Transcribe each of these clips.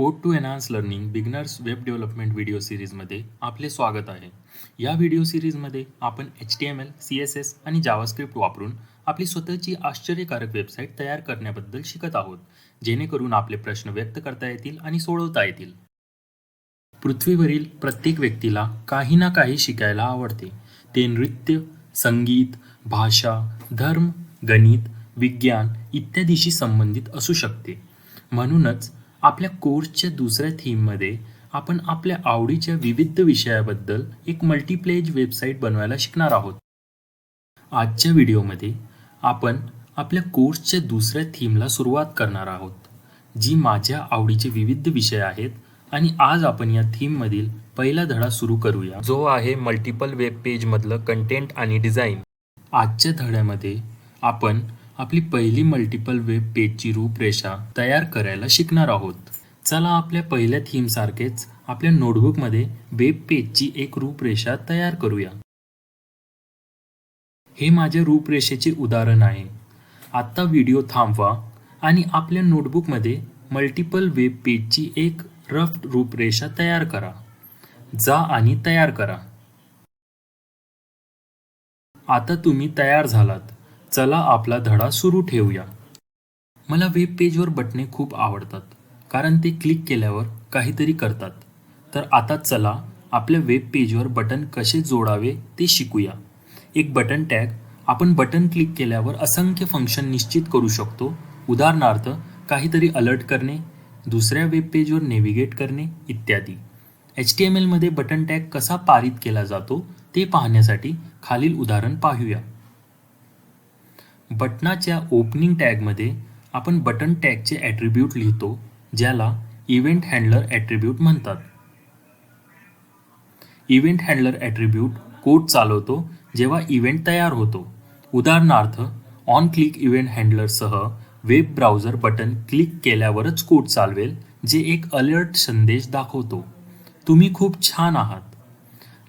Code to enhance learning beginners web development video सिरीजमध्ये आपले स्वागत आहे. या व्हिडिओ सिरीजमध्ये आपण H T M L C S S आणि जावास्क्रिप्ट वापरून आपली स्वतःची आश्चर्यकारक वेबसाईट तयार करण्याबद्दल शिकत आहोत जेणेकरून आपले प्रश्न व्यक्त करता येतील आणि सोडवता येतील. पृथ्वीवरील प्रत्येक व्यक्तीला काही ना काही शिकायला आवडते. ते नृत्य संगीत भाषा धर्म गणित विज्ञान इत्यादीशी संबंधित असू शकते. म्हणूनच आपल्या कोर्सच्या दुसऱ्या थीममध्ये आपण आपल्या आवडीच्या विविध विषयाबद्दल एक मल्टीप्लेज वेबसाईट बनवायला शिकणार आहोत. आजच्या व्हिडिओमध्ये आपण आपल्या कोर्सच्या दुसऱ्या थीमला सुरुवात करणार आहोत जी माझ्या आवडीचे विविध विषय आहेत आणि आज आपण या थीममधील पहिला धडा सुरू करूया. जो आहे मल्टिपल वेब पेजमधलं कंटेंट आणि डिझाईन आजच्या धड्यामध्ये आपण आपली पहिली मल्टिपल वेब पेजची रूपरेषा तयार करायला शिकणार आहोत. चला आपल्या पहिल्या थीमसारखेच आपल्या नोटबुकमध्ये वेब पेजची एक रूपरेषा तयार करूया. हे माझ्या रूपरेषेचे उदाहरण आहे. आत्ता व्हिडिओ थांबवा आणि आपल्या नोटबुकमध्ये मल्टिपल वेब पेजची एक रफ रूपरेषा तयार करा. जा आणि तयार करा. आता तुम्ही तयार झालात. चला आपला धडा सुरू ठेवूया. मला वेब पेजवर बटणे खूप आवडतात कारण ते क्लिक केल्यावर काहीतरी करतात. तर आता चला आपल्या वेब पेजवर बटन कसे जोडावे ते शिकूया. एक बटन टॅग आपण बटन क्लिक केल्यावर असंख्य फंक्शन निश्चित करू शकतो. उदाहरणार्थ काहीतरी अलर्ट करणे दुसऱ्या वेब पेजवर नेव्हिगेट करणे इत्यादी. एच टी एम एलमध्ये बटन टॅग कसा पारित केला जातो ते पाहण्यासाठी खालील उदाहरण पाहूया. बटनाच्या ओपनिंग टॅगमध्ये आपण बटन टॅगचे ॲट्रिब्यूट लिहितो ज्याला इव्हेंट हँडलर ॲट्रिब्यूट म्हणतात. इव्हेंट हँडलर ॲट्रिब्यूट कोड चालवतो जेव्हा इव्हेंट तयार होतो. उदाहरणार्थ ऑन क्लिक इव्हेंट हँडलरसह वेब ब्राउझर बटन क्लिक केल्यावरच कोड चालवेल जे एक अलर्ट संदेश दाखवतो. तुम्ही खूप छान आहात.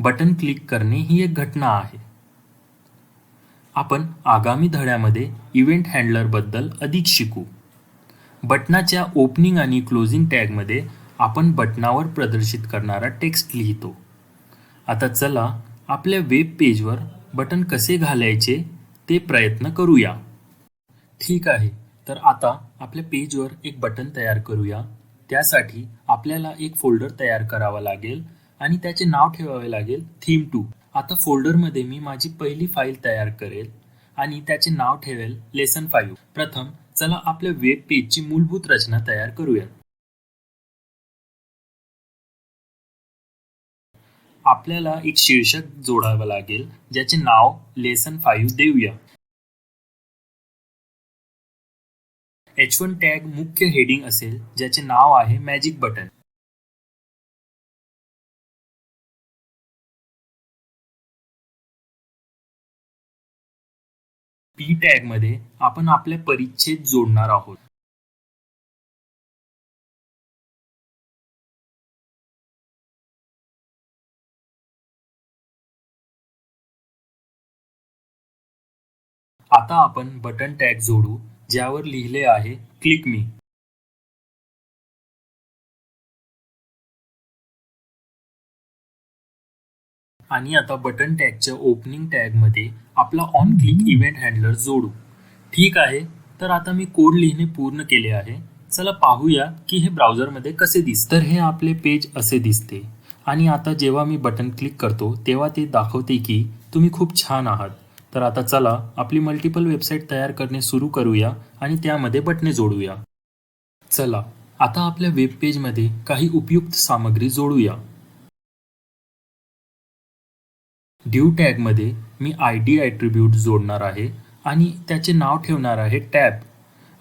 बटन क्लिक करणे ही एक घटना आहे. आपण आगामी धड्यामध्ये इव्हेंट हँडलरबद्दल अधिक शिकू. बटनाच्या ओपनिंग आणि क्लोजिंग टॅगमध्ये आपण बटनावर प्रदर्शित करणारा टेक्स्ट लिहितो. आता चला आपल्या वेब पेजवर बटन कसे घालायचे ते प्रयत्न करूया. ठीक आहे तर आता आपल्या पेजवर एक बटन तयार करूया. त्यासाठी आपल्याला एक फोल्डर तयार करावा लागेल आणि त्याचे नाव ठेवावे लागेल थीम टू आता फोल्डरमध्ये मी माझी पहिली फाईल तयार करेल आणि त्याचे नाव ठेवेल लेसन फाईव्ह. प्रथम चला आपल्या वेब पेजची मूलभूत रचना तयार करूया. आपल्याला एक शीर्षक जोडावं लागेल ज्याचे नाव लेसन फाईव्ह देऊया. एच वन टॅग मुख्य हेडिंग असेल ज्याचे नाव आहे मॅजिक बटन. पी टॅगमध्ये आपण आपले परिच्छेद जोडणार आहोत. आता आपण बटन टॅग जोडू ज्यावर लिहिले आहे क्लिक मी आणि आता बटन टॅगच्या ओपनिंग टॅगमध्ये आपला ऑन क्लिक इव्हेंट हँडलर जोडू. ठीक आहे? तर आता मी कोड लिहिणे पूर्ण केले आहे. चला पाहूया की हे ब्राउझरमध्ये कसे दिसते. तर हे आपले पेज असे दिसते. आणि आता जेव्हा मी बटन क्लिक करतो तेव्हा ते दाखवते की तुम्ही खूप छान आहात. तर आता चला आपली मल्टिपल वेबसाईट तयार करणे सुरू करूया आणि त्यामध्ये बटणे जोडूया. चला आता आपल्या वेब पेजमध्ये काही उपयुक्त सामग्री जोडूया. ड्यू टॅगमध्ये मी आय डी ॲट्रिब्यूट जोडणार आहे आणि त्याचे नाव ठेवणार आहे टॅब.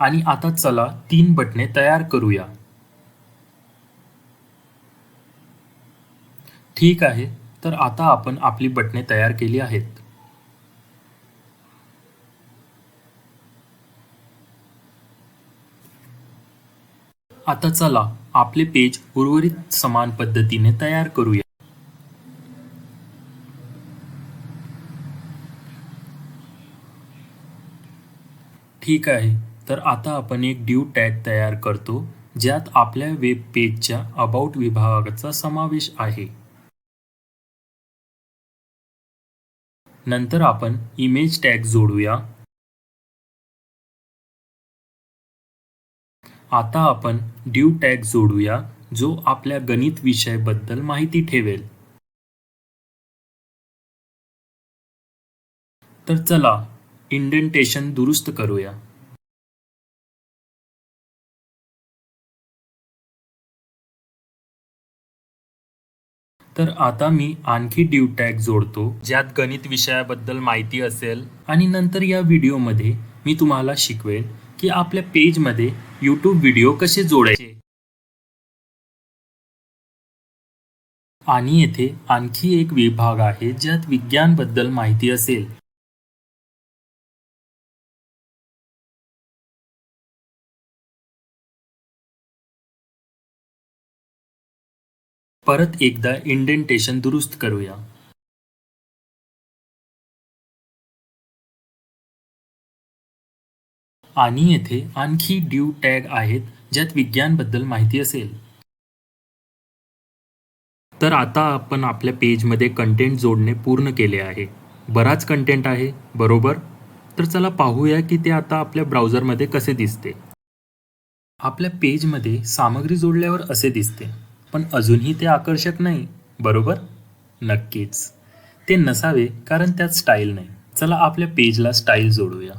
आणि आता चला तीन बटणे तयार करूया. ठीक आहे तर आता आपण आपली बटणे तयार केली आहेत. आता चला आपले पेज उर्वरित समान पद्धतीने तयार करूया. ठीक आहे. तर आता आपण एक ड्यू टॅग तयार करतो ज्यात आपल्या वेब पेजच्या अबाउट विभागाचा समावेश आहे. नंतर आपण इमेज टॅग जोडूया. आता आपण ड्यू टॅग जोडूया जो आपल्या गणित विषयाबद्दल माहिती ठेवेल. तर चला इंडेंटेशन दुरुस्त करूया. तर आता मी आणखी ड्यू टॅग जोडतो ज्यात गणित विषयाबद्दल माहिती असेल. आणि नंतर या व्हिडिओमध्ये मी तुम्हाला शिकवेन की आपल्या पेजमध्ये यूट्यूब व्हिडिओ कसे जोडायचे. आणि येथे आणखी एक विभाग आहे ज्यात विज्ञानबद्दल माहिती असेल. परत एकदा इंडेंटेशन दुरुस्त करूया. आणि येथे आणखी ड्यू टॅग आहेत ज्यात विज्ञानबद्दल माहिती असेल. तर आता आपण आपल्या पेजमध्ये कंटेंट जोडणे पूर्ण केले आहे. बराच कंटेंट आहे बरोबर? तर चला पाहूया की ते आता आपल्या ब्राउझरमध्ये कसे दिसते. आपल्या पेजमध्ये सामग्री जोडल्यावर असे दिसते. पण अजूनही ते आकर्षक नाही बरोबर? नक्कीच. ते नसावे कारण त्यात स्टाईल नाही. चला आपल्या पेजला स्टाईल जोडूया.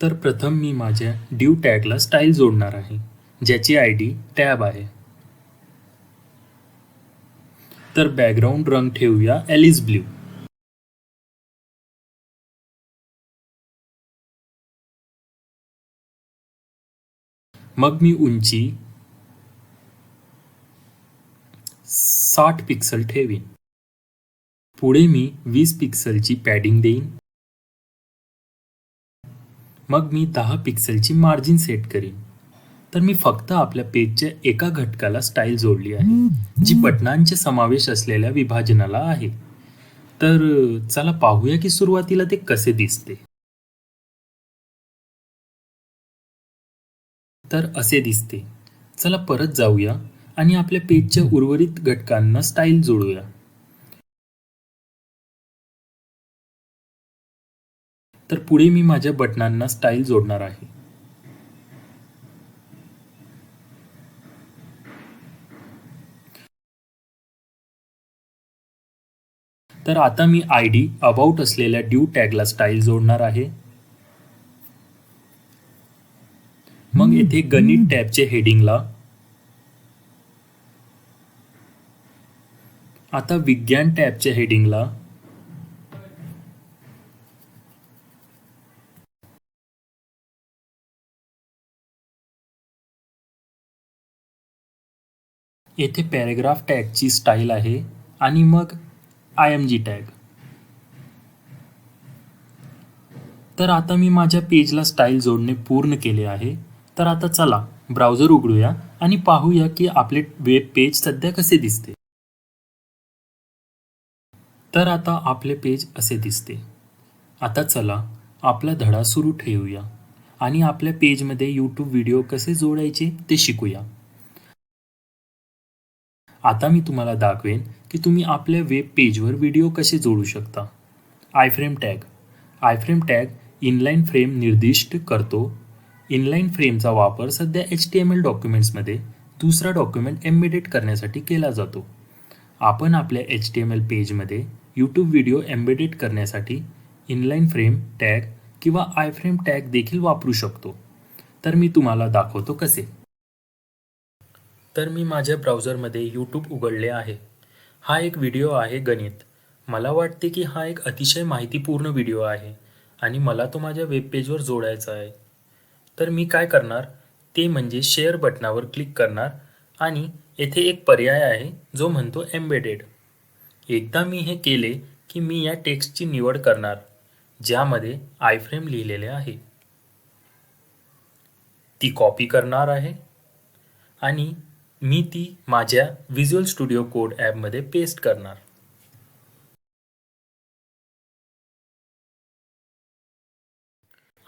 तर प्रथम मी माझ्या ड्यू टॅगला स्टाईल जोडणार आहे ज्याची आय डी टॅब आहे. तर बॅकग्राऊंड रंग ठेवूया एलिस ब्ल्यू मग मी उंची साठ पिक्सल ठेवीन. पुढे मी वीस पिक्सलची पॅडिंग देईन. मग मी दहा पिक्सलची मार्जिन सेट करीन. तर मी फक्त आपल्या पेजच्या एका घटकाला स्टाईल जोडली आहे जी बटनांचे समावेश असलेल्या विभाजनाला आहे. तर चला पाहूया की सुरुवातीला ते कसे दिसते. तर असे दिसते. चला परत जाऊया. आणि आपल्या पेजच्या उर्वरित घटकांना स्टाईल जोडूया. तर पुढे मी माझ्या बटनांना स्टाईल जोडणार आहे. तर आता मी आय डी अबाउट असलेल्या ड्यू टॅगला स्टाईल जोडणार आहे. मग येथे गणित टॅबचे हेडिंगला आता विज्ञान टॅबच्या हेडिंगला. येथे पॅरेग्राफ टॅगची स्टाईल आहे आणि मग आय एम जी टॅग. तर आता मी माझ्या पेजला स्टाईल जोडणे पूर्ण केले आहे. तर आता चला ब्राउझर उघडूया आणि पाहूया की आपले वेब पेज सध्या कसे दिसते. तर आता आपले पेज असे दिसते. आता चला आपला धडा सुरू ठेवूया आणि आपल्या पेजमध्ये यूट्यूब व्हिडिओ कसे जोडायचे ते शिकूया. आता मी तुम्हाला दाखवेन की तुम्ही आपल्या वेब पेजवर व्हिडिओ कसे जोडू शकता. Iframe tag iframe tag inline frame निर्दिष्ट करतो. इनलाईन फ्रेमचा वापर सध्या एच टी एम एल डॉक्युमेंट्समध्ये दुसरा डॉक्युमेंट एम्बेडेड करण्यासाठी केला जातो. आपण आपल्या एच टी एम एल पेजमध्ये यूट्यूब व्हिडिओ एम्बेडेड करण्यासाठी इनलाईन फ्रेम टॅग किंवा आयफ्रेम टॅग देखील वापरू शकतो. तर मी तुम्हाला दाखवतो कसे. तर मी माझ्या ब्राउझरमध्ये यूट्यूब उघडले आहे. हा एक व्हिडिओ आहे गणित. मला वाटते की हा एक अतिशय माहितीपूर्ण व्हिडिओ आहे आणि मला तो माझ्या वेबपेजवर जोडायचा आहे. तर मी काय करणार? ते म्हणजे शेअर बटनावर क्लिक करणार आणि येथे एक पर्याय आहे जो म्हणतो एम्बेडेड एकदा मी हे केले की मी या टेक्स्टची निवड करणार ज्यामध्ये आयफ्रेम लिहिलेले आहे. ती कॉपी करणार आहे आणि मी ती माझ्या व्हिज्युअल स्टुडिओ कोड ॲपमध्ये पेस्ट करणार.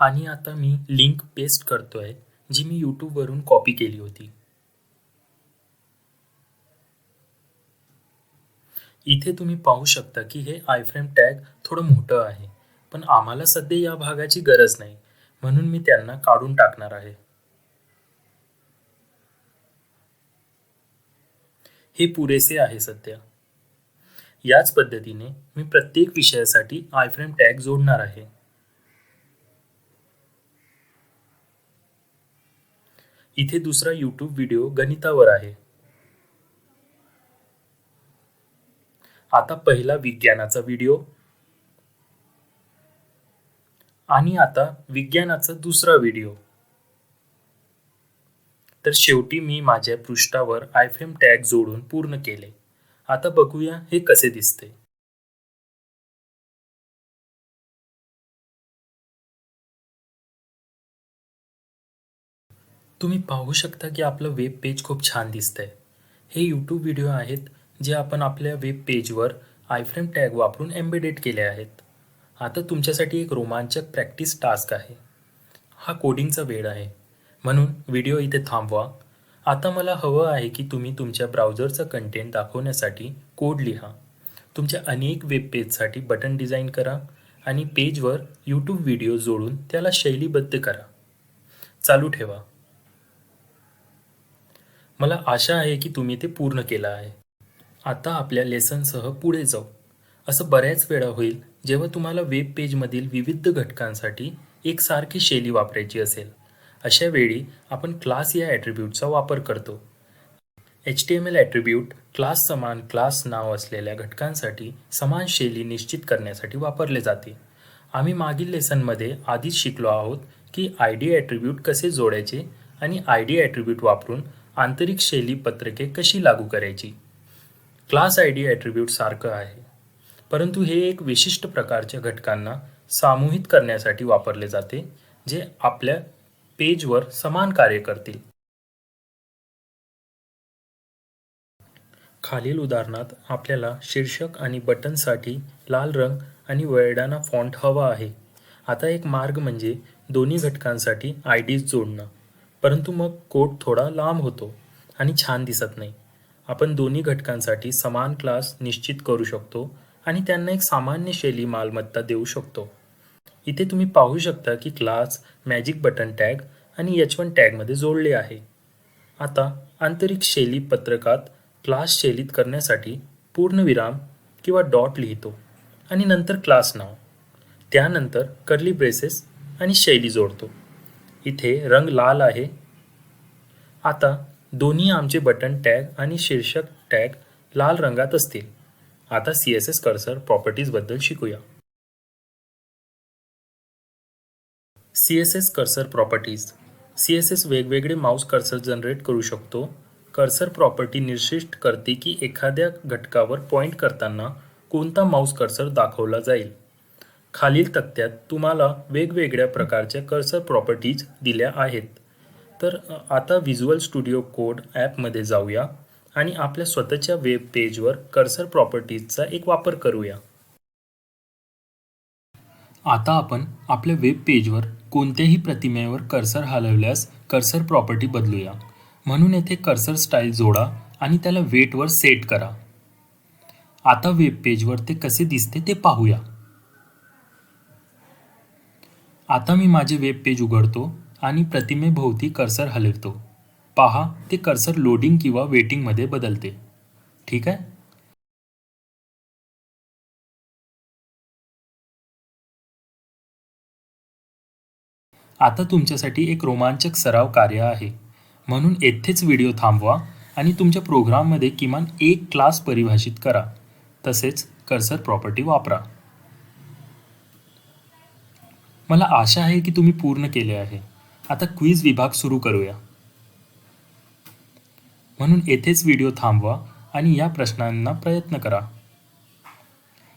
आणि आता मी लिंक पेस्ट करतोय जी मी यूट्यूबवरून कॉपी केली होती. इथे तुम्ही पाहू शकता की हे आयफ्रेम टॅग थोडं मोठं आहे. पण आम्हाला सध्या या भागाची गरज नाही. म्हणून मी त्यांना काढून टाकणार आहे. हे पुरेसे आहे सध्या. याच पद्धतीने मी प्रत्येक विषयासाठी आयफ्रेम टॅग जोडणार आहे. इथे दुसरा यूट्यूब व्हिडिओ गणितावर आहे. आता पहिला विज्ञानाचा व्हिडिओ आणि आता विज्ञानाचा दुसरा व्हिडिओ तर शेवटी मी माझ्या पृष्ठावर आयफेम टॅग जोडून पूर्ण केले. आता बघूया हे कसे दिसते. तुम्ही पाहू शकता की आपलं वेब पेज खूप छान दिसतंय. हे यूट्यूब व्हिडिओ आहेत. जे आपण आपल्या वेब पेजवर आयफ्रेम टॅग वापरून एम्बेडेड केले आहेत. आता तुमच्यासाठी एक रोमांचक प्रॅक्टिस टास्क आहे. हा कोडिंगचा वेळ आहे. म्हणून व्हिडिओ इथे थांबवा. आता मला हवं आहे की तुम्ही तुमच्या ब्राउझरचा कंटेंट दाखवण्यासाठी कोड लिहा. तुमच्या अनेक वेब पेजसाठी बटन डिझाईन करा आणि पेजवर यूट्यूब व्हिडिओ जोडून त्याला शैलीबद्ध करा. चालू ठेवा. मला आशा आहे की तुम्ही ते पूर्ण केलं आहे. आता आपल्या लेसनसह पुढे जाऊ. असं बऱ्याच वेळा होईल जेव्हा तुम्हाला वेब पेजमधील विविध घटकांसाठी एकसारखी शैली वापरायची असेल. अशा वेळी आपण क्लास या ॲट्रिब्यूटचा वापर करतो. H T M L attribute class समान क्लास नाव असलेल्या घटकांसाठी समान शैली निश्चित करण्यासाठी वापरले जाते. आम्ही मागील लेसनमध्ये आधीच शिकलो आहोत की आय डी ॲट्रिब्यूट कसे जोडायचे आणि आय डी ॲट्रिब्यूट वापरून आंतरिक शैली पत्रके कशी लागू करायची. क्लास आय डी ॲट्रिब्यूट सारखं आहे. परंतु हे एक विशिष्ट प्रकारच्या घटकांना सामूहित करण्यासाठी वापरले जाते जे आपल्या पेजवर समान कार्य करतील. खालील उदाहरणात आपल्याला शीर्षक आणि बटनसाठी लाल रंग आणि वेळडाना फॉन्ट हवा आहे. आता एक मार्ग म्हणजे दोन्ही घटकांसाठी आय डीज जोडणं. परंतु मग कोड थोडा लांब होतो आणि छान दिसत नाही. आपण दोन्ही घटकांसाठी समान क्लास निश्चित करू शकतो आणि त्यांना एक सामान्य शैली मालमत्ता देऊ शकतो. इथे तुम्ही पाहू शकता की क्लास मॅजिक बटन टॅग आणि एच वन टॅगमध्ये जोडले आहे. आता आंतरिक शैली पत्रकात क्लास शैलीत करण्यासाठी पूर्णविराम किंवा डॉट लिहितो आणि नंतर क्लास नाव. त्यानंतर कर्ली ब्रेसेस आणि शैली जोडतो. इथे रंग लाल आहे. आता दोन्ही आमचे बटन टॅग आणि शीर्षक टॅग लाल रंगात असतील. आता सी एस एस कर्सर प्रॉपर्टीजबद्दल शिकूया. C S S cursor properties C S S वेगवेगळे माऊस कर्सर जनरेट करू शकतो. कर्सर प्रॉपर्टी निर्शिष्ट करते की एखाद्या घटकावर पॉईंट करताना कोणता माऊस कर्सर दाखवला जाईल. खालील तक्त्यात तुम्हाला वेगवेगळ्या प्रकारच्या कर्सर प्रॉपर्टीज दिल्या आहेत. तर आता व्हिज्युअल स्टुडिओ कोड ॲपमध्ये जाऊया आणि आपल्या स्वतःच्या वेब पेजवर कर्सर प्रॉपर्टीजचा एक वापर करूया. आता आपण आपल्या वेब पेजवर कोणत्याही प्रतिमेवर कर्सर हलवल्यास कर्सर प्रॉपर्टी बदलूया. म्हणून येथे कर्सर स्टाईल जोडा आणि त्याला वेटवर सेट करा. आता वेब पेजवर ते कसे दिसते ते पाहूया. आता मी माझे वेब पेज उघडतो. आणि प्रतिमेभोवती कर्सर हलवतो. पहा ते कर्सर लोडिंग किंवा वेटिंगमध्ये बदलते. ठीक आहे? आता तुमच्यासाठी एक रोमांचक सराव कार्य आहे. म्हणून येथेच व्हिडिओ थांबवा आणि तुमच्या प्रोग्राममध्ये किमान एक क्लास परिभाषित करा. तसेच कर्सर प्रॉपर्टी वापरा. मला आशा आहे की तुम्ही पूर्ण केले आहे. आता क्विज विभाग सुरू करूया. म्हणून येथेच व्हिडिओ थांबवा आणि या प्रश्नांना प्रयत्न करा.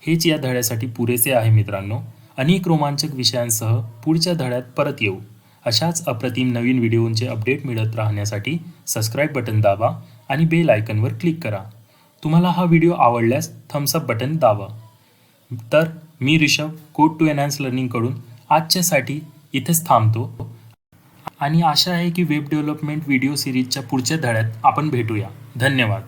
हेच या धड्यासाठी पुरेसे आहे मित्रांनो. अनेक रोमांचक विषयांसह पुढच्या धड्यात परत येऊ. अशाच अप्रतिम नवीन व्हिडिओंचे अपडेट मिळत राहण्यासाठी सबस्क्राईब बटन दाबा आणि बेल आयकनवर क्लिक करा. तुम्हाला हा व्हिडिओ आवडल्यास थम्सअप बटन दाबा. तर मी रिषभ कोड टू एनहान्स लर्निंगकडून आजच्यासाठी इथेच थांबतो. आणि आशा आहे की वेब डेव्हलपमेंट व्हिडिओ सिरीजच्या पुढच्या धड्यात आपण भेटूया. धन्यवाद.